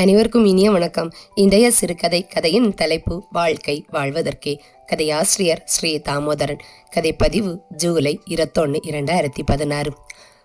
அனைவருக்கும் இனிய வணக்கம். இன்றைய சிறுகதை கதையின் தலைப்பு வாழ்க்கை வாழ்வதற்கே. கதையாசிரியர் ஸ்ரீ தாமோதரன். கதைப்பதிவு ஜூலை இருபத்தொன்னு இரண்டாயிரத்தி பதினாறு.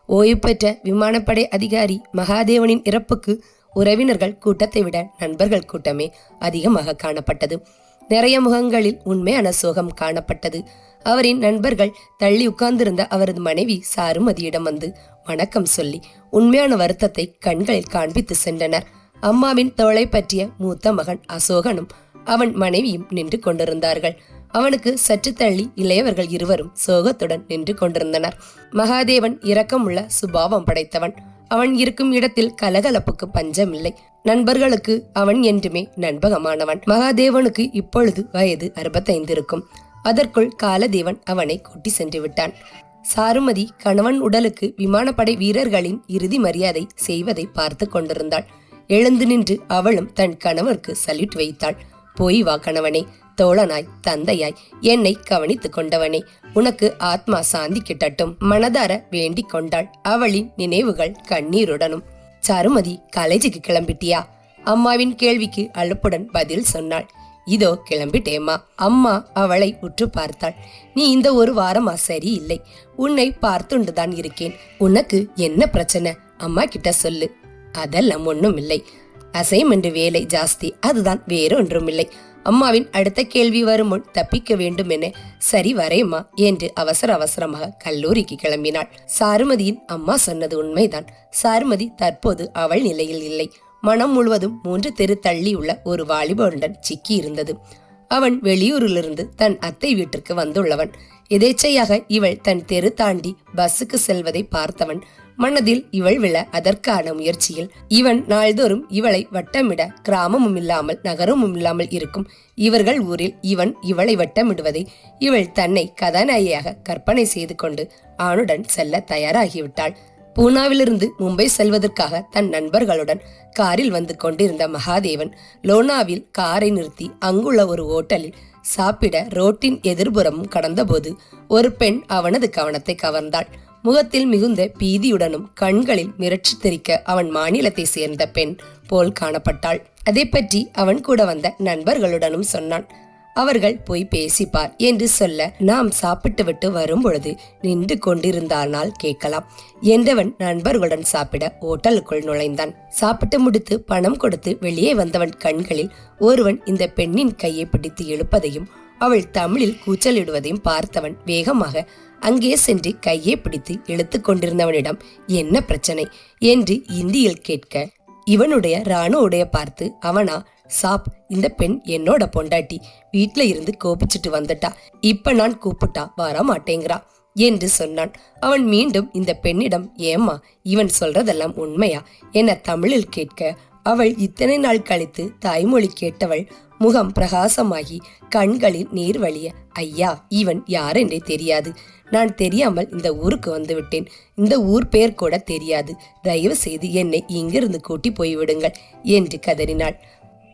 ஓய்வு பெற்ற விமானப்படை அதிகாரி மகாதேவனின் இறப்புக்கு உறவினர்கள் கூட்டத்தை விட நண்பர்கள் கூட்டமே அதிகமாக காணப்பட்டது. நிறைய முகங்களில் உண்மையான சோகம் காணப்பட்டது. அவரின் நண்பர்கள் தள்ளி உட்கார்ந்திருந்த அவரது மனைவி சாருமதியிடம் வந்து வணக்கம் சொல்லி உண்மையான வருத்தத்தை கண்களில் காண்பித்து சென்றனர். அம்மாவின் தோளை பற்றிய மூத்த மகன் அசோகனும் அவன் மனைவியும் நின்று கொண்டிருந்தார்கள். அவனுக்கு சற்று தள்ளி இளையவர்கள் இருவரும் சோகத்துடன் நின்று கொண்டிருந்தனர். மகாதேவன் இரக்கமுள்ள சுபாவம் படைத்தவன். அவன் இருக்கும் இடத்தில் கலகலப்புக்கு பஞ்சமில்லை. நண்பர்களுக்கு அவன் என்றுமே நண்பகமானவன். மகாதேவனுக்கு இப்பொழுது வயது அறுபத்தைந்து இருக்கும். அதற்குள் காலதேவன் அவனை கூட்டி சென்று விட்டான். சாருமதி கணவன் உடலுக்கு விமானப்படை வீரர்களின் இறுதி மரியாதை செய்வதை பார்த்து கொண்டிருந்தாள். எழுந்து நின்று அவளும் தன் கணவருக்கு சல்யூட் வைத்தாள். போய் வா கணவனே தோழனாய் தந்தையாய் என்னை கவனித்துக் கொண்டவனே. உனக்கு ஆத்மா சாந்தி கிட்டட்டும் மனதார வேண்டிக் கொண்டாள். அவளின் நினைவுகள் கண்ணீருடனும். சருமதி காலேஜுக்கு கிளம்பிட்டியா? அம்மாவின் கேள்விக்கு அலுப்புடன் பதில் சொன்னாள். இதோ கிளம்பிட்டேம்மா. அம்மா அவளை உற்று பார்த்தாள். நீ இந்த ஒரு வாரமா சரியில்லை. உன்னை பார்த்துண்டுதான் இருக்கேன். உனக்கு என்ன பிரச்சனை? அம்மா கிட்ட சொல்லு. அதெல்லாம் ஒண்ணும் இல்லை அசைன்மெண்ட் வேலை ஜாஸ்தி அதுதான் வேறொன்றும் இல்லை அம்மாவின் அடுத்த கேள்வி வரும் முன் தப்பிக்க வேண்டும் என சரி வரேம்மா என்று அவசர அவசரமாக கல்லூரிக்கு கிளம்பினாள். சாருமதியின் அம்மா சொன்னது உண்மைதான். சாருமதி தற்போது அவள் நிலையில் இல்லை. மனம் முழுவதும் மூன்று தெரு தள்ளியுள்ள ஒரு வாலிபனுடன் சிக்கி இருந்தது. அவன் வெளியூரிலிருந்து தன் அத்தை வீட்டிற்கு வந்துள்ளவன். எதேச்சையாக இவள் தன் தெரு தாண்டி பஸ்ஸுக்கு செல்வதை பார்த்தவன். மனதில் இவள் விழ அதற்கான முயற்சியில். இவன் நாள்தோறும் இவளை வட்டமிட கிராமமும் இல்லாமல் நகரமும் இல்லாமல் இருக்கும். இவர்கள் ஊரில் இவன் இவளை வட்டமிடுவதை இவள் தன்னை கதாநாயகியாக கற்பனை செய்து கொண்டு அவனுடன் செல்ல தயாராகிவிட்டாள். பூனாவிலிருந்து மும்பை செல்வதற்காக தன் நண்பர்களுடன் காரில் வந்து கொண்டிருந்த மகாதேவன் லோனாவில் காரை நிறுத்தி அங்குள்ள ஒரு ஓட்டலில் சாப்பிட ரோட்டின் எதிர்புறமும் கடந்தபோது ஒரு பெண் அவனது கவனத்தை கவர்ந்தாள். முகத்தில் மிகுந்த பீதியுடனும் கண்களில் மிரட்சி தெரிக்க அவன் மாநிலத்தை சேர்ந்த பெண் போல் காணப்பட்டாள். அதை பற்றி அவன் கூட வந்த நண்பர்களுடனும் சொன்னான். அவர்கள் போய் பேசிப்பார் என்று சொல்ல நாம் சாப்பிட்டு விட்டு வரும் பொழுது நின்று கொண்டிருந்தானால் கேட்கலாம் என்றவன் நண்பர்களுடன் சாப்பிட ஓட்டலுக்குள் நுழைந்தான். சாப்பிட்டு முடித்து பணம் கொடுத்து வெளியே வந்தவன் கண்களில் ஒருவன் இந்த பெண்ணின் கையை பிடித்து எழுப்பதையும் அவள் தமிழில் கூச்சலிடுவதையும் பார்த்தவன் வேகமாக அங்கே சென்று கையை பிடித்து இழுத்து கொண்டிருந்தவனிடம் என்ன பிரச்சனை? என்று இந்தியில் கேட்க இவனுடைய ராணு உடைய பார்த்து அவனா சாப் இந்த பெண் என்னோட பொண்டாட்டி. வீட்டில் இருந்து கோபிச்சுட்டு வந்துட்டா. இப்ப நான் கூப்பிட்டா வர மாட்டேங்கிறா என்று சொன்னான். அவன் மீண்டும் இந்த பெண்ணிடம் ஏம்மா இவன் சொல்றதெல்லாம் உண்மையா? என தமிழில் கேட்க அவள் இத்தனை நாள் கழித்து தாய்மொழி கேட்டவள் முகம் பிரகாசமாகி கண்களில் நீர் வழிய ஐயா இவன் யாரென்றே தெரியாது. நான் தெரியாமல் இந்த ஊருக்கு வந்துவிட்டேன். இந்த ஊர் பெயர் கூட தெரியாது. தயவு செய்து என்னை இங்கிருந்து கூட்டி போய்விடுங்கள் என்று கதறினாள்.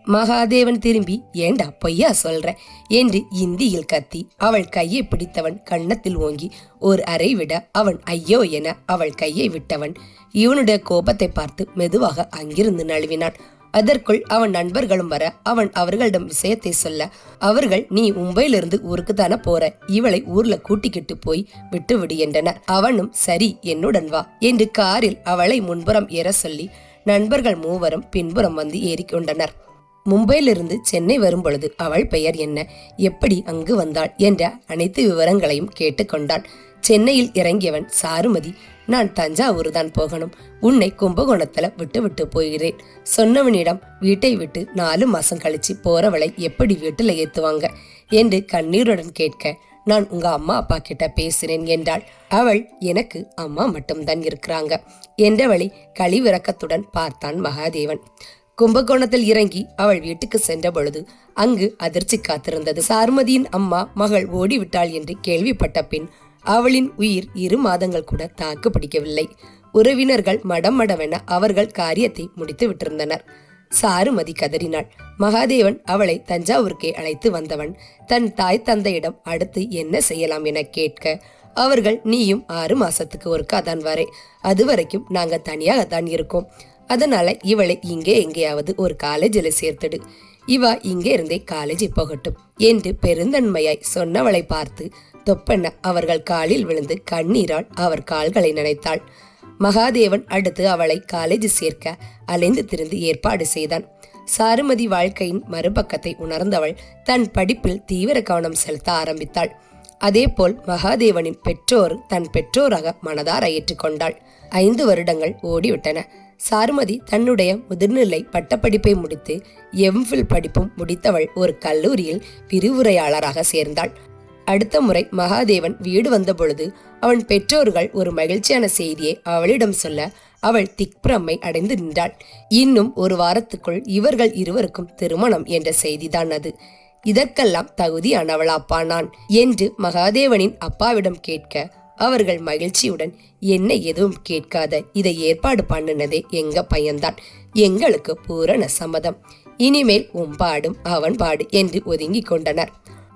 மகாதேவன் திரும்பி ஏண்டா பொய்யா சொல்ற? என்று இந்தியில் கத்தி அவள் கையை பிடித்தவன் கன்னத்தில் ஓங்கி ஒரு அறை விட அவன் ஐயோ என அவள் கையை விட்டவன். இவனுடைய கோபத்தை பார்த்து மெதுவாக அங்கிருந்து நழுவினான். அதற்குள் அவன் நண்பர்களும் வர அவன் அவர்களிடம் விஷயத்தை சொல்ல அவர்கள் நீ மும்பையிலிருந்து ஊருக்கு தானே போற? இவளை ஊர்ல கூட்டிக்கிட்டு போய் விட்டுவிடு என்றனர். அவனும் சரி என்னுடன் வா என்று காரில் அவளை முன்புறம் ஏற சொல்லி நண்பர்கள் மூவரும் பின்புறம் வந்து ஏறிக்கொண்டனர் மும்பையிலிருந்து சென்னை வரும் பொழுது அவள் பெயர் என்ன? எப்படி அங்கு வந்தாள்? என்ற அனைத்து விவரங்களையும் கேட்டுக்கொண்டான் சென்னையில் இறங்கியவன் சாருமதி நான் தஞ்சாவூர் தான் போகணும். உன்னை கும்பகோணத்துல விட்டு விட்டு போகிறேன் சொன்னவனிடம் வீட்டை விட்டு நாலு மாசம் கழிச்சு போறவளை எப்படி வீட்டுல ஏத்துவாங்க என்று கண்ணீருடன் கேட்க நான் உங்க அம்மா அப்பா கிட்ட பேசுறேன் என்றாள். அவள் எனக்கு அம்மா மட்டும்தான் இருக்கிறாங்க என்றவளை கழிவிறக்கத்துடன் பார்த்தான் மகாதேவன். கும்பகோணத்தில் இறங்கி அவள் வீட்டுக்கு சென்ற பொழுது அங்கு அதிர்ச்சி காத்திருந்தது. சாருமதியின் அம்மா மகள் ஓடிவிட்டாள் என்று கேள்விப்பட்ட பின் அவளின் உயிர் இரு மாதங்கள் கூட தாக்கு பிடிக்கவில்லை. உறவினர்கள் மடம் மடமென அவர்கள் காரியத்தை முடித்து விட்டிருந்தனர். சாருமதி கதறினாள். மகாதேவன் அவளை தஞ்சாவூருக்கே அழைத்து வந்தவன் தன் தாய் தந்தையிடம் அடுத்து என்ன செய்யலாம் என கேட்க அவர்கள் நீயும் ஆறு மாசத்துக்கு ஒருக்கா தான் வரே அது வரைக்கும் நாங்க தனியாகத்தான் இருக்கோம். அதனால இவளை இங்கே எங்கேயாவது ஒரு காலேஜில் சேர்த்துடு. இவா இங்கே இருந்தே காலேஜ் போகட்டும் என்று பெருந்தன்மையாய் சொன்னவளை பார்த்து தொப்பண்ண அவர்கள் காலில் விழுந்து கண்ணீரால் அவர் கால்களை நினைத்தாள். மகாதேவன் அடுத்து அவளை காலேஜ் சேர்க்க அலைந்து திரிந்து ஏற்பாடு செய்தான். சாருமதி வாழ்க்கையின் மறுபக்கத்தை உணர்ந்தவள் தன் படிப்பில் தீவிர கவனம் செலுத்த ஆரம்பித்தாள். அதேபோல் மகாதேவனின் பெற்றோர் தன் பெற்றோராக மனதார ஏற்றுக்கொண்டாள். ஐந்து வருடங்கள் ஓடிவிட்டன. சாருமதி தன்னுடைய முதிர்நிலை பட்டப்படிப்பை முடித்து எம்ஃபில் படிப்பும் முடித்தவள் ஒரு கல்லூரியில் விரிவுரையாளராக சேர்ந்தாள். அடுத்த முறை மகாதேவன் வீடு வந்தபொழுது அவன் பெற்றோர்கள் ஒரு மகிழ்ச்சியான செய்தியை அவளிடம் சொல்ல அவள் திக்பிரமை அடைந்து நின்றாள். இன்னும் ஒரு வாரத்துக்குள் இவர்கள் இருவருக்கும் திருமணம் என்ற செய்திதான் அது. இதற்கெல்லாம் தகுதியானவளாப்பா நான் என்று மகாதேவனின் அப்பாவிடம் கேட்க அவர்கள் மகிழ்ச்சியுடன் என்ன எதுவும் கேட்காத இதை ஏற்பாடு பண்ணினதே எங்க பையன்தான். எங்களுக்கு பூரண சம்மதம். இனிமேல் உன் பாடும் அவன் பாடு என்று ஒதுங்கிக் கொண்டனர்.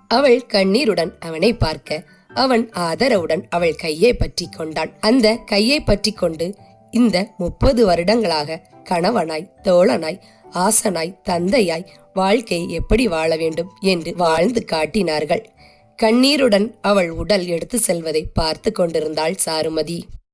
அவள் கண்ணீருடன் அவனை பார்க்க அவன் ஆதரவுடன் அவள் கையை பற்றி கொண்டான். அந்த கையை பற்றி கொண்டு இந்த முப்பது வருடங்களாக கணவனாய் தோழனாய் ஆசனாய் தந்தையாய் வாழ்க்கை எப்படி வாழ வேண்டும் என்று வாழ்ந்து காட்டினார்கள். கண்ணீருடன் அவள் உடல் எடுத்து செல்வதை பார்த்து கொண்டிருந்தாள் சாருமதி.